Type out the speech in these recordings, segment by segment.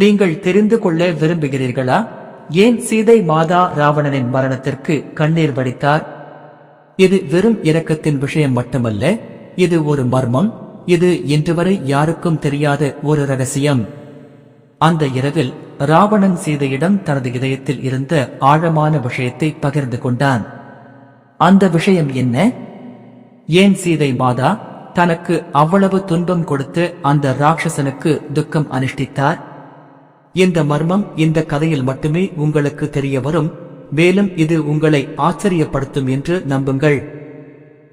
நீங்கள் தெரிந்து கொள்ள விரும்புகிறீர்களா? ஏன் சீதை மாதா ராவணனின் மரணத்திற்கு கண்ணீர் வடித்தார்? இது வெறும் இரக்கத்தின் விஷயம் மட்டுமல்ல இது ஒரு மர்மம் இது இன்று வரை யாருக்கும் தெரியாத ஒரு ரகசியம். அந்த இரவில் ராவணன் சீதையிடம் தனது இதயத்தில் இருந்த ஆழமான விஷயத்தை பகிர்ந்து கொண்டான். அந்த விஷயம் என்ன? ஏன் சீதை மாதா தனக்கு அவ்வளவு துன்பம் கொடுத்து அந்த ராட்சசனுக்கு துக்கம் அனுஷ்டித்தார்? இந்த மர்மம் இந்த கதையில் மட்டுமே உங்களுக்கு தெரிய வரும். மேலும் இது உங்களை ஆச்சரியப்படுத்தும் என்று நம்புங்கள்.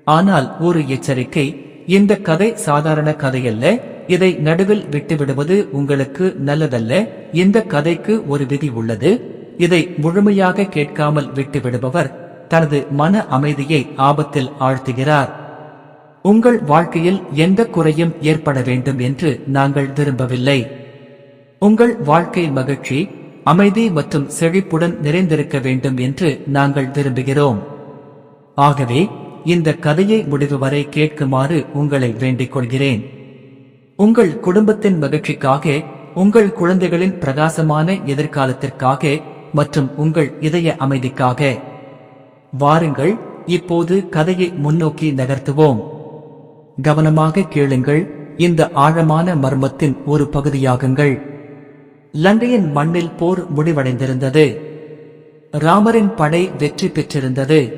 ஆனால் ஒரு எச்சரிக்கை இந்த கதை சாதாரண கதையல்ல இதை நடுவில் விட்டுவிடுவது உங்களுக்கு நல்லதல்ல. இந்த கதைக்கு ஒரு விதி உள்ளது இதை முழுமையாக கேட்காமல் விட்டுவிடுபவர் தனது மன அமைதியை ஆபத்தில் ஆழ்த்துகிறார். உங்கள் வாழ்க்கையில் எந்த குறையும் ஏற்பட வேண்டும் என்று நாங்கள் விரும்பவில்லை. உங்கள் வாழ்க்கை மகிழ்ச்சி அமைதி மற்றும் செழிப்புடன் நிறைந்திருக்க வேண்டும் என்று நாங்கள் விரும்புகிறோம். ஆகவே இந்த கதையை முடிவு வரை கேட்குமாறு உங்களை வேண்டிக் கொள்கிறேன். உங்கள் குடும்பத்தின் மகிழ்ச்சிக்காக உங்கள் குழந்தைகளின் பிரகாசமான எதிர்காலத்திற்காக மற்றும் உங்கள் இதய அமைதிக்காக. வாருங்கள் இப்போது கதையை முன்னோக்கி நகர்த்துவோம். கவனமாக கேளுங்கள் இந்த ஆழமான மர்மத்தின் ஒரு பகுதியாகுங்கள். லங்கையின் மண்ணில் போர் முடிவடைந்திருந்தது. ராமரின் படை வெற்றி பெற்றிருந்தது.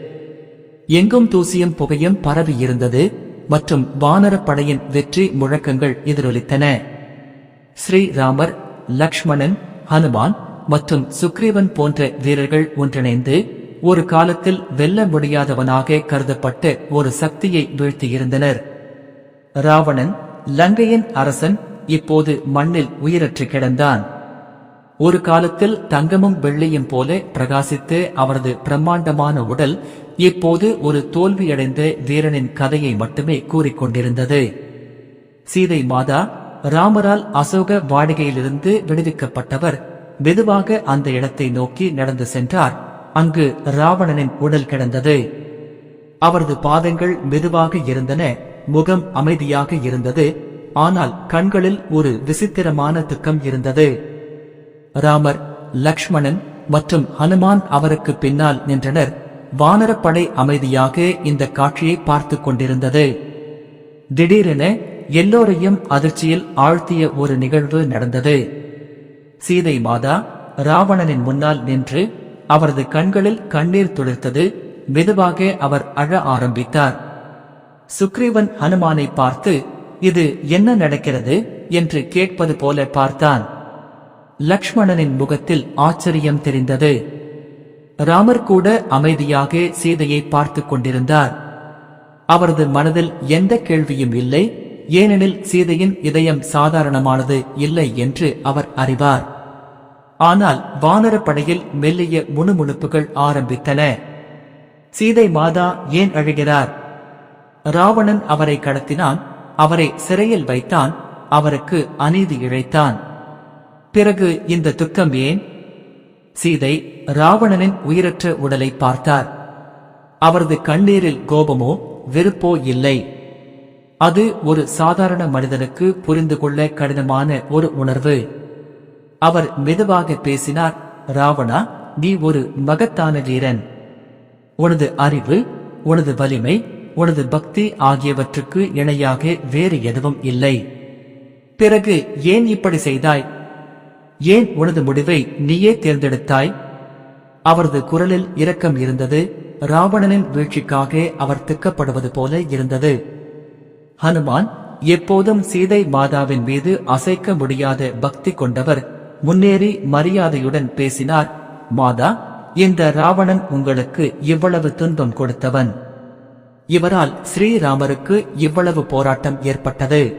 எங்கும் தூசியும் புகையும் பரவி இருந்தது மற்றும் வானரப் படையின் வெற்றி முழக்கங்கள் எதிரொலித்தன. ஸ்ரீராமர் லக்ஷ்மணன் ஹனுமான் மற்றும் சுக்ரீவன் போன்ற வீரர்கள் ஒன்றிணைந்து ஒரு காலத்தில் வெல்ல முடியாதவனாக கருதப்பட்டு ஒரு சக்தியை வீழ்த்தியிருந்தனர். ராவணன் லங்கையின் அரசன் இப்போது மண்ணில் உயிரற்று கிடந்தான். ஒரு காலத்தில் தங்கமும் வெள்ளியும் போல பிரகாசித்து அவரது பிரம்மாண்டமான உடல் இப்போது ஒரு தோல்வியடைந்த வீரனின் கதையை மட்டுமே கூறிக்கொண்டிருந்தது. சீதை மாதா ராமரால் அசோக வாடிகையிலிருந்து விடுவிக்கப்பட்டவர் மெதுவாக அந்த இடத்தை நோக்கி நடந்து சென்றார். அங்கு ராவணனின் உடல் கிடந்தது. அவரது பாதங்கள் மெதுவாக இருந்தன முகம் அமைதியாக இருந்தது ஆனால் கண்களில் ஒரு விசித்திரமான துக்கம் இருந்தது. ராமர் லக்ஷ்மணன் மற்றும் ஹனுமான் அவருக்கு பின்னால் நின்றனர். வானரப்படை அமைதியாக இந்த காட்சியை பார்த்து கொண்டிருந்தது. திடீரென எல்லோரையும் அதிர்ச்சியில் ஆழ்த்திய ஒரு நிகழ்வு நடந்தது. சீதை மாதா ராவணனின் முன்னால் நின்று அவரது கண்களில் கண்ணீர் துளிர்த்தது. மெதுவாக அவர் அழ ஆரம்பித்தார். சுக்ரீவன் ஹனுமானை பார்த்து இது என்ன நடக்கிறது? என்று கேட்பது போல பார்த்தான். லக்ஷ்மணனின் முகத்தில் ஆச்சரியம் தெரிந்தது. ராமர் கூட அமைதியாக சீதையை பார்த்துக் கொண்டிருந்தார். அவரது மனதில் எந்த கேள்வியும் இல்லை ஏனெனில் சீதையின் இதயம் சாதாரணமானது இல்லை என்று அவர் அறிவார். ஆனால் வானரப்படையில் மெல்லிய முணுமுணுப்புகள் ஆரம்பித்தன. சீதை மாதா ஏன் அழுகிறார்? ராவணன் அவரை கடத்தினான் அவரை சிறையில் வைத்தான் அவருக்கு அநீதி இழைத்தான். பிறகு இந்த துக்கம் ஏன்? சீதை ராவணனின் உயிரற்ற உடலை பார்த்தார். அவரது கண்ணீரில் கோபமோ வெறுப்போ இல்லை. அது ஒரு சாதாரண மனிதனுக்கு புரிந்து கொள்ள கடினமான ஒரு உணர்வு. அவர் மெதுவாக பேசினார் ராவணா நீ ஒரு மகத்தான வீரன். உனது அறிவு உனது வலிமை உனது பக்தி ஆகியவற்றுக்கு இணையாக வேறு எதுவும் இல்லை. பிறகு ஏன் இப்படி செய்தாய்? ஏன் உனது முடிவை நீயே தேர்ந்தெடுத்தாய்? அவரது குரலில் இரக்கம் இருந்தது. ராவணனின் வீழ்ச்சிக்காக அவர் திக்கப்படுவது போல இருந்தது. ஹனுமான் எப்போதும் சீதை மாதாவின் மீது அசைக்க முடியாத பக்தி கொண்டவர் முன்னேறி மரியாதையுடன் பேசினார். மாதா இந்த ராவணன் உங்களுக்கு இவ்வளவு துன்பம் கொடுத்தவன். இவரால் ஸ்ரீராமருக்கு இவ்வளவு போராட்டம் ஏற்பட்டது.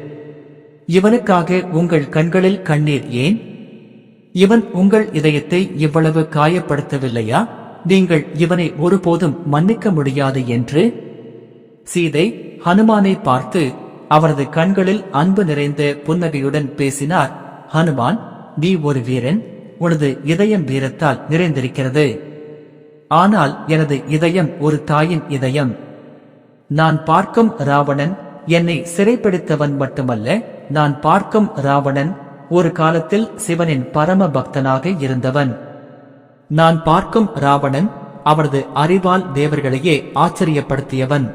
இவனுக்காக உங்கள் கண்களில் கண்ணீர் ஏன் இவன் உங்கள் இதயத்தை இவ்வளவு காயப்படுத்தவில்லையா? நீங்கள் இவனை ஒருபோதும் மன்னிக்க முடியாது என்று? சீதை ஹனுமானை பார்த்து அவரது கண்களில் அன்பு நிறைந்த புன்னகையுடன் பேசினார். ஹனுமான் நீ ஒரு வீரன். உனது இதயம் வீரத்தால் நிறைந்திருக்கிறது. ஆனால் எனது இதயம் ஒரு தாயின் இதயம். நான் பார்க்கும் ராவணன் என்னை சிறைப்பிடித்தவன் மட்டுமல்ல நான் பார்க்கும் ராவணன் ஒரு காலத்தில் சிவனின் பரம பக்தனாக இருந்தவன். நான் பார்க்கும் ராவணன் அவரது அறிவால் தேவர்களையே ஆச்சரியப்படுத்தியவன்.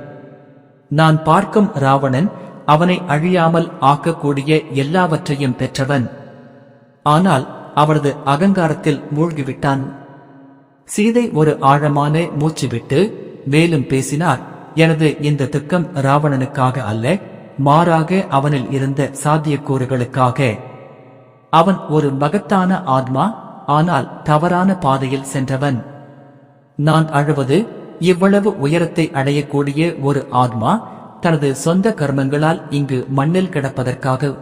நான் பார்க்கும் ராவணன் அவனை அழியாமல் ஆக்கக்கூடிய எல்லாவற்றையும் பெற்றவன். ஆனால் அவரது அகங்காரத்தில் மூழ்கிவிட்டான். சீதை ஒரு ஆழமான மூச்சு விட்டு மேலும் பேசினார் எனது இந்த துக்கம் ராவணனுக்காக அல்ல மாறாக அவனில் இருந்த சாத்தியக்கூறுகளுக்காக. அவன் ஒரு மகத்தான ஆத்மா ஆனால் தவறான பாதையில் சென்றவன். நான் அழுவது இவ்வளவு உயரத்தை அடையக்கூடிய ஒரு ஆத்மா தனது சொந்த கர்மங்களால் இங்கு மண்ணில் கிடப்பதற்காக.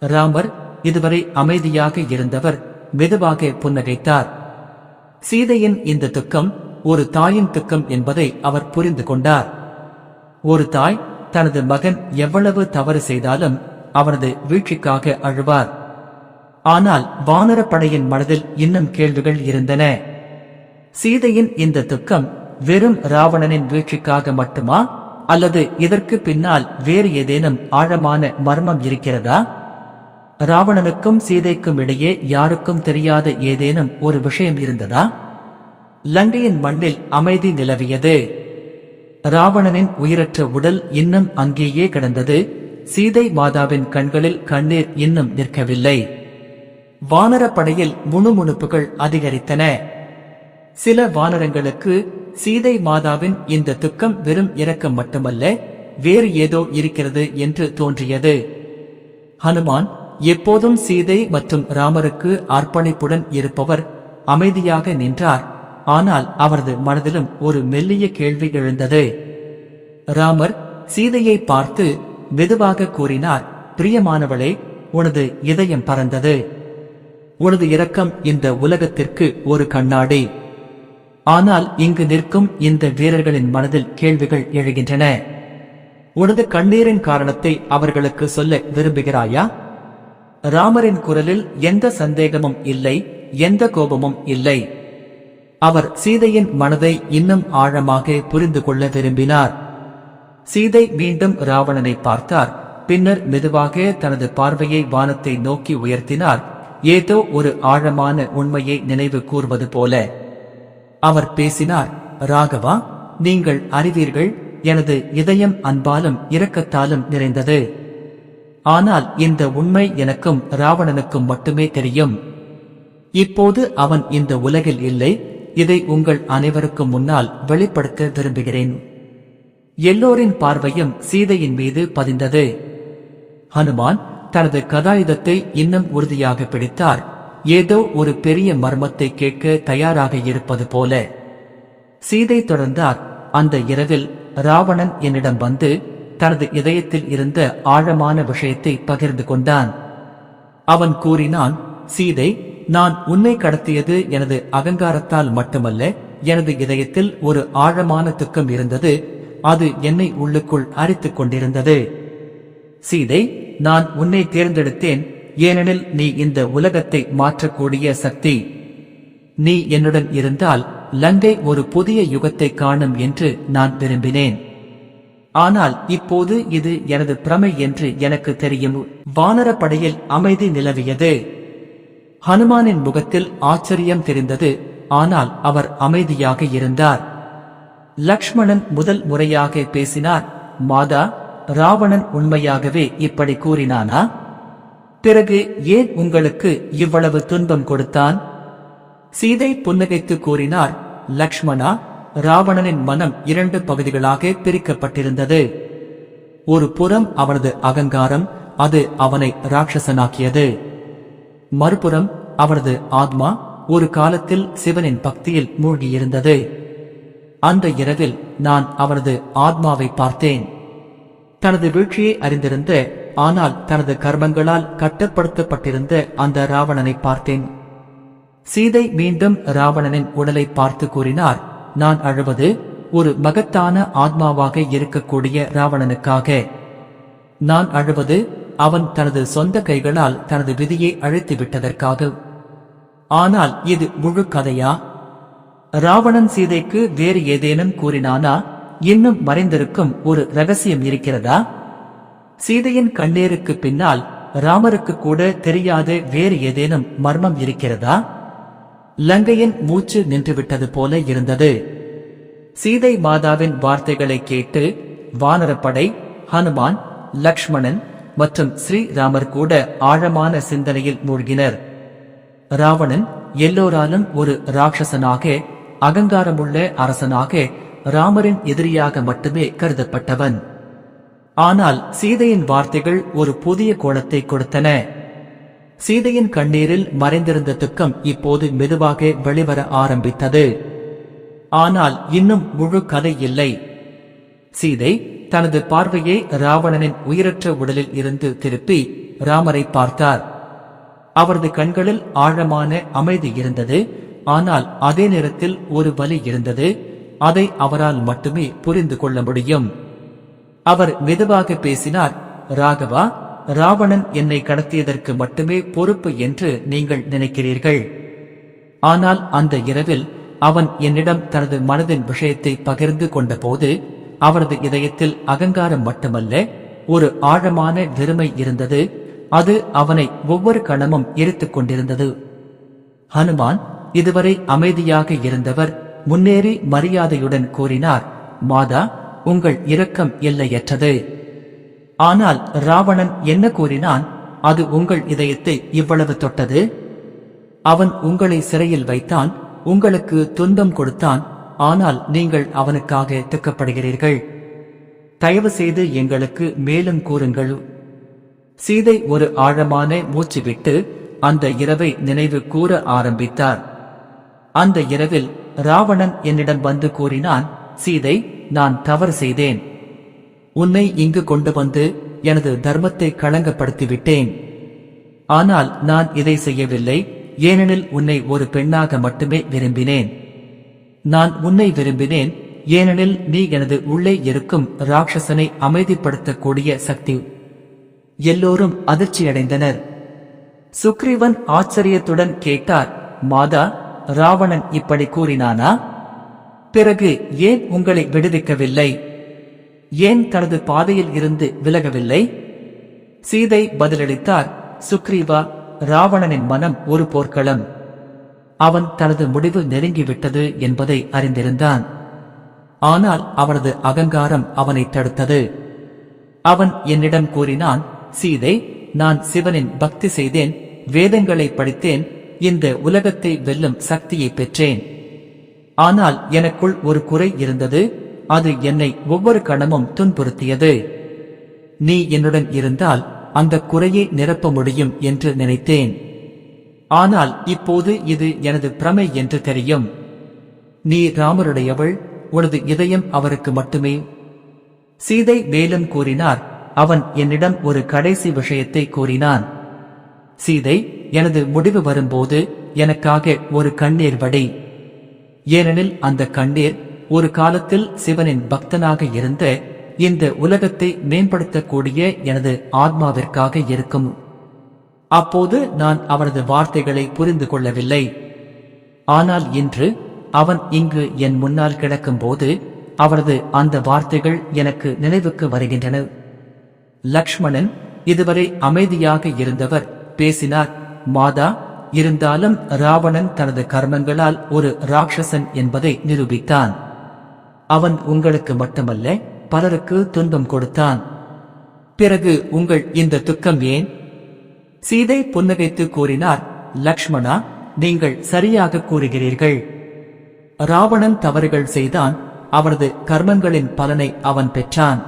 ராமர் இதுவரை அமைதியாக இருந்தவர் மெதுவாக புன்னகைத்தார். சீதையின் இந்த துக்கம் ஒரு தாயின் துக்கம் என்பதை அவர் புரிந்து கொண்டார். ஒரு தாய் தனது மகன் எவ்வளவு தவறு செய்தாலும் அவனது வீழ்ச்சிக்காக அழுவார். ஆனால் வானரப்படையின் மனதில் இன்னும் கேள்விகள் இருந்தன. சீதையின் இந்த துக்கம் வெறும் ராவணனின் வீழ்ச்சிக்காக மட்டுமா? அல்லது இதற்கு பின்னால் வேறு ஏதேனும் ஆழமான மர்மம் இருக்கிறதா? ராவணனுக்கும் சீதைக்கும் இடையே யாருக்கும் தெரியாத ஏதேனும் ஒரு விஷயம் இருந்ததா? லங்கையின் மண்ணில் அமைதி நிலவியது. ராவணனின் உயிரற்ற உடல் இன்னும் அங்கேயே கிடந்தது. சீதை மாதாவின் கண்களில் கண்ணீர் இன்னும் நிற்கவில்லை. வானரப்படையில் முணுமுணுப்புகள் அதிகரித்தன. சில வானரங்களுக்கு சீதை மாதாவின் இந்த துக்கம் வெறும் இரக்கம் மட்டுமல்ல வேறு ஏதோ இருக்கிறது என்று தோன்றியது. ஹனுமான் எப்போதும் சீதை மற்றும் ராமருக்கு அர்ப்பணிப்புடன் இருப்பவர் அமைதியாக நின்றார். ஆனால் அவரது மனதிலும் ஒரு மெல்லிய கேள்வி எழுந்தது. ராமர் சீதையை பார்த்து மெதுவாக கூறினார் பிரியமானவளே உனது இதயம் பறந்தது. உனது இரக்கம் இந்த உலகத்திற்கு ஒரு கண்ணாடி. ஆனால் இங்கு நிற்கும் இந்த வீரர்களின் மனதில் கேள்விகள் எழுகின்றன. உனது கண்ணீரின் காரணத்தை அவர்களுக்கு சொல்ல விரும்புகிறாயா? ராமரின் குரலில் எந்த சந்தேகமும் இல்லை எந்த கோபமும் இல்லை. அவர் சீதையின் மனதை இன்னும் ஆழமாக புரிந்து கொள்ள விரும்பினார். சீதை மீண்டும் ராவணனை பார்த்தார் பின்னர் மெதுவாக தனது பார்வையை வானத்தை நோக்கி உயர்த்தினார். ஏதோ ஒரு ஆழமான உண்மையை நினைவு கூர்வது போல. அவர் பேசினார் ராகவா நீங்கள் அறிவீர்கள் எனது இதயம் அன்பாலும் இரக்கத்தாலும் நிறைந்தது. ஆனால் இந்த உண்மை எனக்கும் ராவணனுக்கும் மட்டுமே தெரியும். இப்போது அவன் இந்த உலகில் இல்லை இதை உங்கள் அனைவருக்கும் முன்னால் வெளிப்படுத்த விரும்புகிறேன். எல்லோரின் பார்வையும் சீதையின் மீது பதிந்தது. ஹனுமான் தனது கதாயுதத்தை இன்னும் உறுதியாக பிடித்தார். ஏதோ ஒரு பெரிய மர்மத்தை கேட்க தயாராக இருப்பது போல. சீதை தொடர்ந்தார். அந்த இரவில் ராவணன் என்னிடம் வந்து தனது இதயத்தில் இருந்த ஆழமான விஷயத்தை பகிர்ந்து கொண்டான். அவன் கூறினான் சீதை நான் உன்னை கடத்தியது எனது அகங்காரத்தால் மட்டுமல்ல எனது இதயத்தில் ஒரு ஆழமான துக்கம் இருந்தது அது என்னை உள்ளுக்குள் அரித்துக் கொண்டிருந்தது. சீதை நான் உன்னை தேர்ந்தெடுத்தேன் ஏனெனில் நீ இந்த உலகத்தை மாற்றக்கூடிய சக்தி. நீ என்னுடன் இருந்தால் லங்கை ஒரு புதிய யுகத்தை காணும் என்று நான் விரும்பினேன். ஆனால் இப்போது இது எனது பிரமை என்று எனக்கு தெரியும். வானரப்படையில் அமைதி நிலவியது. ஹனுமானின் முகத்தில் ஆச்சரியம் தெரிந்தது ஆனால் அவர் அமைதியாக இருந்தார். லக்ஷ்மணன் முதல் முறையாக பேசினார் மாதா ராவணன் உண்மையாகவே இப்படி கூறினானா? பிறகு ஏன் உங்களுக்கு இவ்வளவு துன்பம் கொடுத்தான்? சீதை புன்னகைத்து கூறினார் லக்ஷ்மணா ராவணனின் மனம் இரண்டு பகுதிகளாக பிரிக்கப்பட்டிருந்தது. ஒரு புறம் அவனது அகங்காரம் அது அவனை ராட்சசனாக்கியது. மறுபுறம் அவனது ஆத்மா ஒரு காலத்தில் சிவனின் பக்தியில் மூழ்கியிருந்தது. அந்த இரவில் நான் அவனது ஆத்மாவை பார்த்தேன். தனது வீழ்ச்சியை அறிந்திருந்த ஆனால் தனது கர்மங்களால் கட்டுப்படுத்தப்பட்டிருந்த அந்த ராவணனை பார்த்தேன். சீதை மீண்டும் ராவணனின் உடலை பார்த்து கூறினார் நான் அழுவது ஒரு மகத்தான ஆத்மாவாக இருக்கக்கூடிய ராவணனுக்காக. நான் அழுவது அவன் தனது சொந்த கைகளால் தனது விதியை அழைத்து விட்டதற்காக ஆனால் இது முழு கதையா? ராவணன் சீதைக்கு வேறு ஏதேனும் கூறினானா? இன்னும் மறைந்திருக்கும் ஒரு ரகசியம் இருக்கிறதா? சீதையின் கண்ணீருக்கு பின்னால் ராமருக்கு கூட தெரியாத வேறு ஏதேனும் மர்மம் இருக்கிறதா? லங்கையின் மூச்சு நின்றுவிட்டது போல இருந்தது. சீதை மாதாவின் வார்த்தைகளை கேட்டு வானரப்படை ஹனுமான் லக்ஷ்மணன் மற்றும் ஸ்ரீராமர் கூட ஆழமான சிந்தனையில் மூழ்கினர். ராவணன் எல்லோராலும் ஒரு ராட்சசனாக அகங்காரமுள்ள அரசனாக ராமரின் எதிரியாக மட்டுமே கருதப்பட்டவன். ஆனால் சீதையின் வார்த்தைகள் ஒரு புதிய கோணத்தை கொடுத்தன. சீதையின் கண்ணீரில் மறைந்திருந்த துக்கம் இப்போது மெதுவாக வெளிவர ஆரம்பித்தது. ஆனால் இன்னும் முழு கதை இல்லை. சீதை தனது பார்வையை ராவணனின் உயிரற்ற உடலில் இருந்து திருப்பி ராமரை பார்த்தார். அவரது கண்களில் ஆழமான அமைதி இருந்தது. ஆனால் அதே நேரத்தில் ஒரு வலி இருந்தது. அதை அவரால் மட்டுமே புரிந்து கொள்ள முடியும். அவர் மெதுவாக பேசினார் ராகவா ராவணன் என்னை கடத்தியதற்கு மட்டுமே பொறுப்பு என்று நீங்கள் நினைக்கிறீர்கள். ஆனால் அந்த இரவில் அவன் என்னிடம் தனது மனதின் விஷயத்தை பகிர்ந்து கொண்டபோது அவரது இதயத்தில் அகங்காரம் மட்டுமல்ல ஒரு ஆழமான வெறுமை இருந்தது. அது அவனை ஒவ்வொரு கணமும் எரித்துக் கொண்டிருந்தது. ஹனுமான் இதுவரை அமைதியாக இருந்தவர் முன்னேறி மரியாதையுடன் கூறினார் மாதா உங்கள் இரக்கம் எல்லையற்றது. ஆனால் ராவணன் என்ன கூறினான்? அது உங்கள் இதயத்தை இவ்வளவு தொட்டது? அவன் உங்களை சிறையில் வைத்தான் உங்களுக்கு துன்பம் கொடுத்தான் ஆனால் நீங்கள் அவனுக்காக துக்கப்படுகிறீர்கள். தயவு செய்து எங்களுக்கு மேலும் கூறுங்கள். சீதை ஒரு ஆழமான மூச்சு விட்டு அந்த இரவை நினைவு கூற ஆரம்பித்தார். அந்த இரவில் ராவணன் என்னிடம் வந்து கூறினான் சீதை நான் தவறு செய்தேன். உன்னை இங்கு கொண்டு வந்து எனது தர்மத்தை களங்கப்படுத்திவிட்டேன். ஆனால் நான் இதை செய்யவில்லை ஏனெனில் உன்னை ஒரு பெண்ணாக மட்டுமே விரும்பினேன். நான் உன்னை விரும்பினேன் ஏனெனில் நீ எனது உள்ளே இருக்கும் ராட்சசனை அமைதிப்படுத்தக்கூடிய சக்தி. எல்லோரும் அதிர்ச்சியடைந்தனர். சுக்ரீவன் ஆச்சரியத்துடன் கேட்டார் மாதா ராவணன் இப்படி கூறினானா? பிறகு ஏன் உங்களை விடுவிக்கவில்லை? ஏன் தனது பாதையில் இருந்து விலகவில்லை? சீதை பதிலளித்தார் சுக்ரீவா ராவணனின் மனம் ஒரு போர்க்களம். அவன் தனது முடிவு நெருங்கிவிட்டது என்பதை அறிந்திருந்தான். ஆனால் அவனது அகங்காரம் அவனை தடுத்தது. அவன் என்னிடம் கூறினான் சீதை நான் சிவனின் பக்தி செய்தேன் வேதங்களை படித்தேன் இந்த உலகத்தை வெல்லும் சக்தியை பெற்றேன். ஆனால் எனக்குள் ஒரு குறை இருந்தது அது என்னை ஒவ்வொரு கணமும் துன்புறுத்தியது. நீ என்னுடன் இருந்தால் அந்த குறையை நிரப்ப முடியும் என்று நினைத்தேன். ஆனால் இப்போது இது எனது பிரமை என்று தெரியும். நீ ராமருடையவள் உனது இதயம் அவருக்கு மட்டுமே. சீதை மேலும் கூறினார் அவன் என்னிடம் ஒரு கடைசி விஷயத்தை கூறினான். சீதை எனது முடிவு வரும்போது எனக்காக ஒரு கண்ணீர் வடி. ஏனெனில் அந்த கண்ணீர் ஒரு காலத்தில் சிவனின் பக்தனாக இருந்த இந்த உலகத்தை மேம்படுத்தக்கூடிய எனது ஆத்மாவிற்காக இருக்கும். அப்போது நான் அவனது வார்த்தைகளை புரிந்து கொள்ளவில்லை. ஆனால் இன்று அவன் இங்கு என் முன்னால் கிடக்கும்போது அவரது அந்த வார்த்தைகள் எனக்கு நினைவுக்கு வருகின்றன. லக்ஷ்மணன் இதுவரை அமைதியாக இருந்தவர் பேசினார். மாதா இருந்தாலும் ராவணன் தனது கர்மங்களால் ஒரு ராட்சசன் என்பதை நிரூபித்தான். அவன் உங்களுக்கு மட்டுமல்ல பலருக்கு துன்பம் கொடுத்தான். பிறகு உங்கள் இந்த துக்கம் ஏன்? சீதை புன்னகைத்து கூறினார் லக்ஷ்மணா நீங்கள் சரியாக கூறுகிறீர்கள். ராவணன் தவறுகள் செய்தான் அவனது கர்மங்களின் பலனை அவன் பெற்றான்.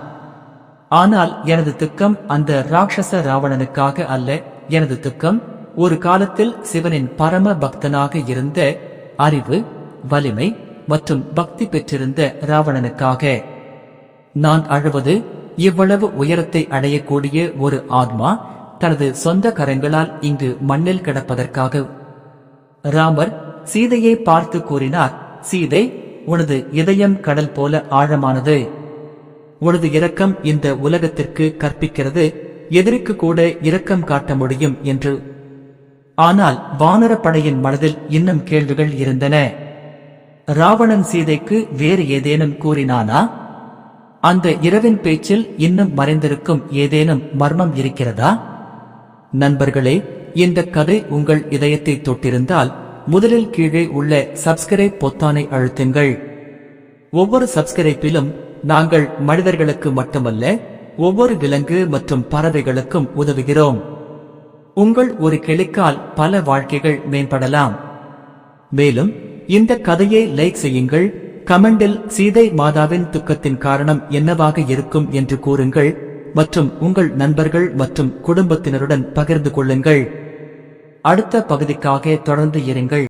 ஆனால் எனது துக்கம் அந்த ராட்சச ராவணனுக்காக அல்ல எனது துக்கம் ஒரு காலத்தில் சிவனின் பரம பக்தனாக இருந்த அறிவு வலிமை மற்றும் பக்தி பெற்றிருந்த ராவணனுக்காக. நான் அழுவது இவ்வளவு உயரத்தை அடையக்கூடிய ஒரு ஆத்மா தனது சொந்த கரங்களால் இங்கு மண்ணில் கிடப்பதற்காக. ராமர் சீதையை பார்த்து கூறினார் சீதை உனது இதயம் கடல் போல ஆழமானது. உனது இரக்கம் இந்த உலகத்திற்கு கற்பிக்கிறது. எதிரிக்கு கூட இரக்கம் காட்ட முடியும் என்று. ஆனால் வானரப்படையின் மனதில் இன்னும் கேள்விகள் இருந்தன. ராவணன் சீதைக்கு வேறு ஏதேனும் கூறினானா? அந்த இரவின் பேச்சில் இன்னும் மறைந்திருக்கும் ஏதேனும் மர்மம் இருக்கிறதா? நண்பர்களே இந்த கதை உங்கள் இதயத்தை தொட்டிருந்தால் முதலில் கீழே உள்ள சப்ஸ்கிரைப் பொத்தானை அழுத்துங்கள். ஒவ்வொரு சப்ஸ்கிரைப்பிலும் நாங்கள் மனிதர்களுக்கு மட்டுமல்ல ஒவ்வொரு விலங்கு மற்றும் பறவைகளுக்கும் உதவுகிறோம். உங்கள் ஒரு கிளிக்கால் பல வாழ்க்கைகள் மேம்படலாம். மேலும் இந்த கதையை லைக் செய்யுங்கள். கமெண்டில் சீதை மாதாவின் துக்கத்தின் காரணம் என்னவாக இருக்கும் என்று கூறுங்கள். மற்றும் உங்கள் நண்பர்கள் மற்றும் குடும்பத்தினருடன் பகிர்ந்து கொள்ளுங்கள். அடுத்த பகுதிக்காக தொடர்ந்து இருங்கள்.